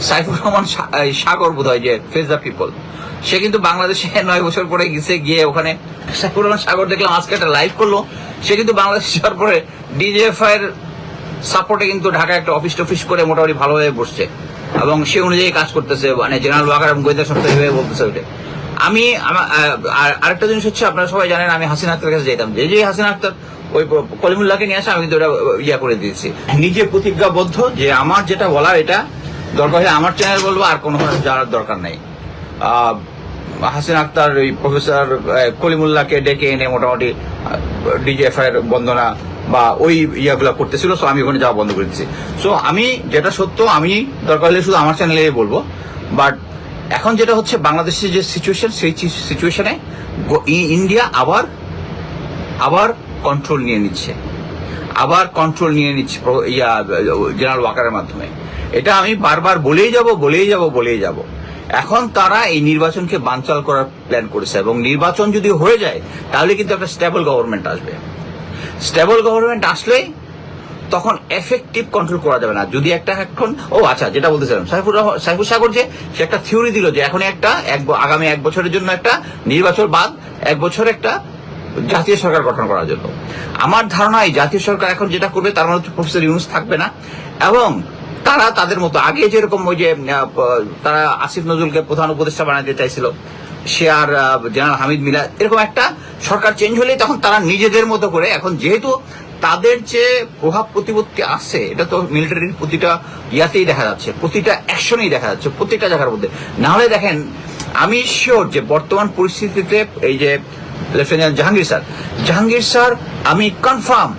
সাইফুর রহমান সাগর বোধ হয় যে ফেস দ্য পিপল সে কিন্তু বাংলাদেশে নয় বছর পরে গেছে, গিয়ে ওখানে সাইফুর রহমান সাগর দেখলাম, আজকে একটা লাইভ করল। সে কিন্তু বাংলাদেশ যাওয়ার পরে ডিজিএফআই এর সাপোর্টে কিন্তু ঢাকায় একটা অফিস টফিস করে মোটামুটি ভালোভাবে বসছে। এবং সে অনুযায়ী কাজ করতেছে মানে জেনারেল ওয়াকার এবং গোয়েন্দা সংস্থা এইভাবে বলতেছে ওইটা। আমি আরেকটা জিনিস হচ্ছে, আপনারা সবাই জানেন, আমি হাসিনা আক্তার কাছে যেতাম। যে যে হাসিনা আক্তার, ওই কলিমুল্লাহকে নিয়ে আসে, আমি কিন্তু ওটা ইয়া করে দিয়েছি। নিজে প্রতিজ্ঞাবদ্ধ যে আমার যেটা বলার এটা দরকার হলে আমার চ্যানেল বলব, আর কোনো যাওয়ার দরকার নেই। হাসিন আক্তার, ওই প্রফেসর কলিমুল্লাহকে ডেকে এনে মোটামুটি ডিজিএফআই এর বন্দনা বা ওই ইয়াগুলো করতেছিল সো আমি ওখানে যাওয়া বন্ধ করে দিচ্ছি সো আমি যেটা সত্য, আমি দরকার হলে শুধু আমার চ্যানেলে বলব। বাট এখন যেটা হচ্ছে, বাংলাদেশের যে সিচুয়েশন সেই সিচুয়েশনে ইন্ডিয়া আবার আবার কন্ট্রোল নিয়ে নিচ্ছে। আবার কন্ট্রোল নিয়ে নিচ্ছে ইয়া জেনারেল ওয়াকারের মাধ্যমে। এটা আমি বারবার বলেই যাব বলেই যাব বলেই যাব। এখন তারা এই নির্বাচনকে বানচাল করার প্ল্যান করেছে এবং নির্বাচন যদি হয়ে যায়, তাহলে কিন্তু একটা স্টেবল গভর্নমেন্ট আসবে। স্টেবল গভর্নমেন্ট আসলেই তখন এফেক্টিভ কন্ট্রোল করা যাবে না। যদি একটা এখন, ও আচ্ছা যেটা বলতেছিলাম, সাইফুর রহমান সাইফুর সাগর যে, সে একটা থিওরি দিল যে এখন একটা, এক আগামী এক বছরের জন্য একটা নির্বাচন বাদ, এক বছর একটা জাতীয় সরকার গঠন করার জন্য। আমার ধারণা এই জাতীয় সরকার এখন যেটা করবে তার মধ্যে প্রফেসর ইউনুস থাকবে না। এবং তারা তাদের মতো আগে যেরকম ওই যে তারা আসিফ নজরুলকে প্রধান উপদেষ্টা বানাতে চাইছিল, সে আর জেনারেল হামিদ মিলা, এরকম একটা সরকার চেঞ্জ হলে তখন তারা নিজেদের মতো করে এখন যেহেতু তাদের যে প্রভাব প্রতিপত্তি আছে, এটা তো মিলিটারির প্রতিটা ইয়াতেই দেখা যাচ্ছে, প্রতিটা অ্যাকশনেই দেখা যাচ্ছে, প্রতিটা জায়গার মধ্যে। না হলে দেখেন, আমি শিওর যে বর্তমান পরিস্থিতিতে এই যে lieutenant Jahangir sir. Jahangir sir, আমি কনফার্ম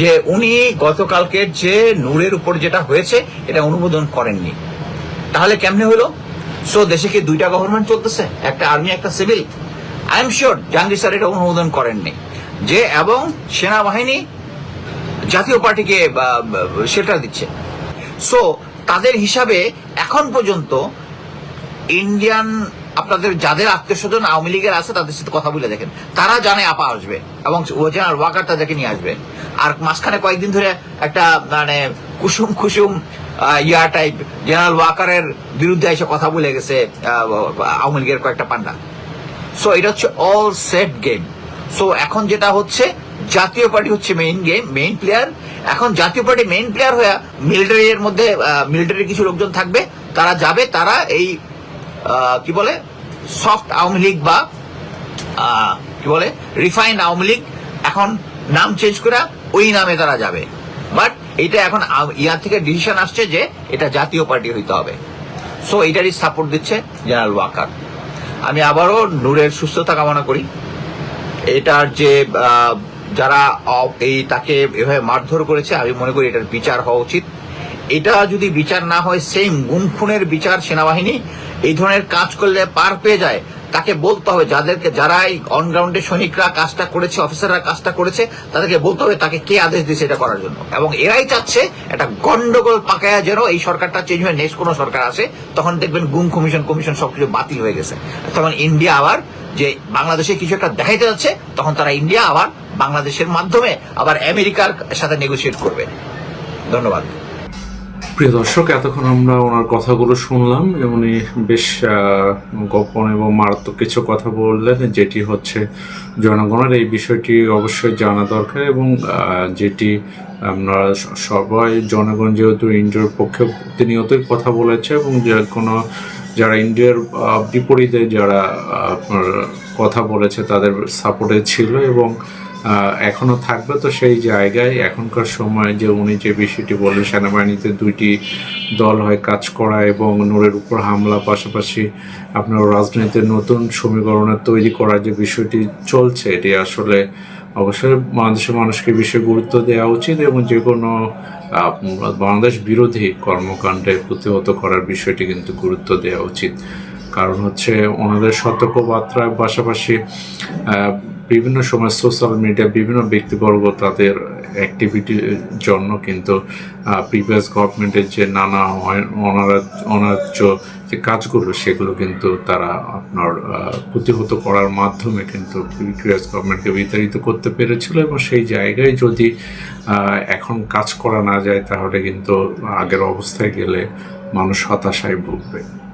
যে উনি গতকালকে যে নূরের উপর যেটা হয়েছে, এটা অনুমোদন করেননি। তাহলে কেমনে হলো? সো দেশে কি দুইটা গভর্নমেন্ট চলতেছে? একটা আর্মি একটা civil I am sure Jahangir sir এটা অনুমোদন করেননি। যে এবং সেনাবাহিনী জাতীয় পার্টিকে শেল্টার দিচ্ছে। সো তাদের হিসাবে এখন পর্যন্ত ইন্ডিয়ান আপনাদের যাদের আত্মীয় স্বজন আওয়ামী লীগের আছে, তাদের সাথে কথা বলে দেখেন। তারা জানে আপা আসবে এবং জেনারেল ওয়াকার তাদেরকে নিয়ে আসবে। আর মাঝখানে কয়েকদিন ধরে একটা মানে কুসুম কুসুম ইয়া টাইপ জেনারেল ওয়াকারের বিরুদ্ধে এসে কথা বলে গেছে আওয়ামী লীগের কয়েকটা পান্ডা। সো এটা হচ্ছে অল সেট গেম সো এখন যেটা হচ্ছে, জাতীয় পার্টি হচ্ছে মেইন গেম মেইন প্লেয়ার এখন জাতীয় পার্টি মেইন প্লেয়ার হয়ে মিলিটারি এর মধ্যে মিলিটারি কিছু লোকজন থাকবে, তারা যাবে, তারা এই কি বলে? সফট আওয়ামী লীগ বা কি বলে? রিফাইন্ড আওয়ামী লীগ এখন নাম চেঞ্জ করে ওই নামে তারা যাবে। বাট এটা এখন ইয়ার থেকে ডিসিশন আসছে যে এটা জাতীয় পার্টি হইতে হবে। সো এটারই সাপোর্ট দিচ্ছে জেনারেল ওয়াকার আমি আবারও নূরের সুস্থতা কামনা করি। এটার যে যারা এই তাকে এভাবে মারধর করেছে, আমি মনে করি এটার বিচার হওয়া উচিত। এটা যদি বিচার না হয় সেম গুম খুনের বিচার সেনাবাহিনী এই ধরনের কাজ করলে পার পেয়ে যায়। তাকে বলতে হবে, যাদেরকে যারা এই অনগ্রাউন্ডে সৈনিকরা কাজটা করেছে অফিসাররা কাজটা করেছে, তাদেরকে বলতে হবে তাকে কে আদেশ দিয়েছে এটা করার জন্য। এবং এরাই চাচ্ছে একটা গন্ডগোল পাকায়া যেন এই সরকারটা চেঞ্জ হয়ে নেক্সট কোনো সরকার আসে, তখন দেখবেন গুম কমিশন কমিশন সবকিছু বাতিল হয়ে গেছে। তখন ইন্ডিয়া আবার যে বাংলাদেশে কিছু একটা দেখাইতে যাচ্ছে, তখন তারা ইন্ডিয়া আবার বাংলাদেশের মাধ্যমে আবার আমেরিকার সাথে নেগোসিয়েট করবে। ধন্যবাদ। প্রিয় দর্শক, এতক্ষণ আমরা ওনার কথাগুলো শুনলাম, উনি বেশ গোপন এবং মারাত্মক কিছু কথা বললেন, যেটি হচ্ছে জনগণের এই বিষয়টি অবশ্যই জানা দরকার এবং যেটি আমরা সবাই, জনগণ যেহেতু ইন্ডিয়ার পক্ষে প্রতিনিয়তই কথা বলেছে এবং যে কোনো, যারা ইন্ডিয়ার বিপরীতে যারা আপনার কথা বলেছে, তাদের সাপোর্টে ছিল এবং এখনও থাকবে তো সেই জায়গায়। এখনকার সময় যে উনি যে বিষয়টি বললেন, সেনাবাহিনীতে দুইটি দল হয় কাজ করা এবং নূরের উপর হামলা, পাশাপাশি আপনার রাজনীতিতে নতুন সমীকরণের তৈরি করার যে বিষয়টি চলছে, এটি আসলে অবশ্যই বাংলাদেশের মানুষকে বিষয়ে গুরুত্ব দেওয়া উচিত এবং যে কোনো বাংলাদেশ বিরোধী কর্মকাণ্ডে প্রতিহত করার বিষয়টি কিন্তু গুরুত্ব দেওয়া উচিত। কারণ হচ্ছে ওনাদের সতর্কবার্তার পাশাপাশি বিভিন্ন সময় সোশ্যাল মিডিয়া বিভিন্ন ব্যক্তিবর্গ তাদের অ্যাক্টিভিটির জন্য কিন্তু প্রিভিয়াস গভর্নমেন্টের যে নানা অয়- অনারা- অনার্য যে কাজগুলো সেগুলো কিন্তু তারা আপনার প্রতিহত করার মাধ্যমে কিন্তু প্রিভিয়াস গভর্নমেন্টকে বিতাড়িত করতে পেরেছিল এবং সেই জায়গায় যদি এখন কাজ করা না যায় তাহলে কিন্তু আগের অবস্থায় গেলে মানুষ হতাশায় ভুগবে।